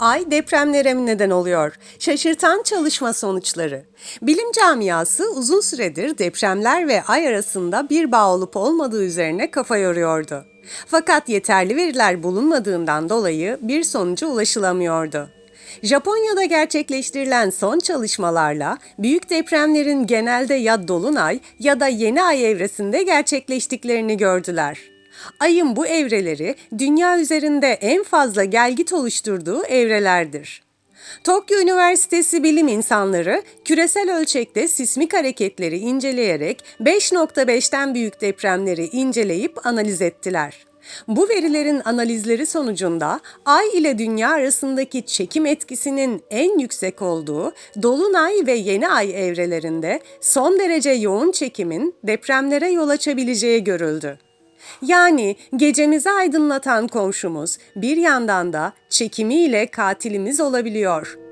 Ay depremlere neden oluyor? Şaşırtan çalışma sonuçları. Bilim camiası uzun süredir depremler ve ay arasında bir bağ olup olmadığı üzerine kafa yoruyordu. Fakat yeterli veriler bulunmadığından dolayı bir sonuca ulaşılamıyordu. Japonya'da gerçekleştirilen son çalışmalarla büyük depremlerin genelde ya dolunay ya da yeni ay evresinde gerçekleştiklerini gördüler. Ayın bu evreleri dünya üzerinde en fazla gelgit oluşturduğu evrelerdir. Tokyo Üniversitesi bilim insanları küresel ölçekte sismik hareketleri inceleyerek 5.5'ten büyük depremleri inceleyip analiz ettiler. Bu verilerin analizleri sonucunda Ay ile Dünya arasındaki çekim etkisinin en yüksek olduğu Dolunay ve Yeni Ay evrelerinde son derece yoğun çekimin depremlere yol açabileceği görüldü. Yani gecemizi aydınlatan komşumuz bir yandan da çekimiyle katilimiz olabiliyor.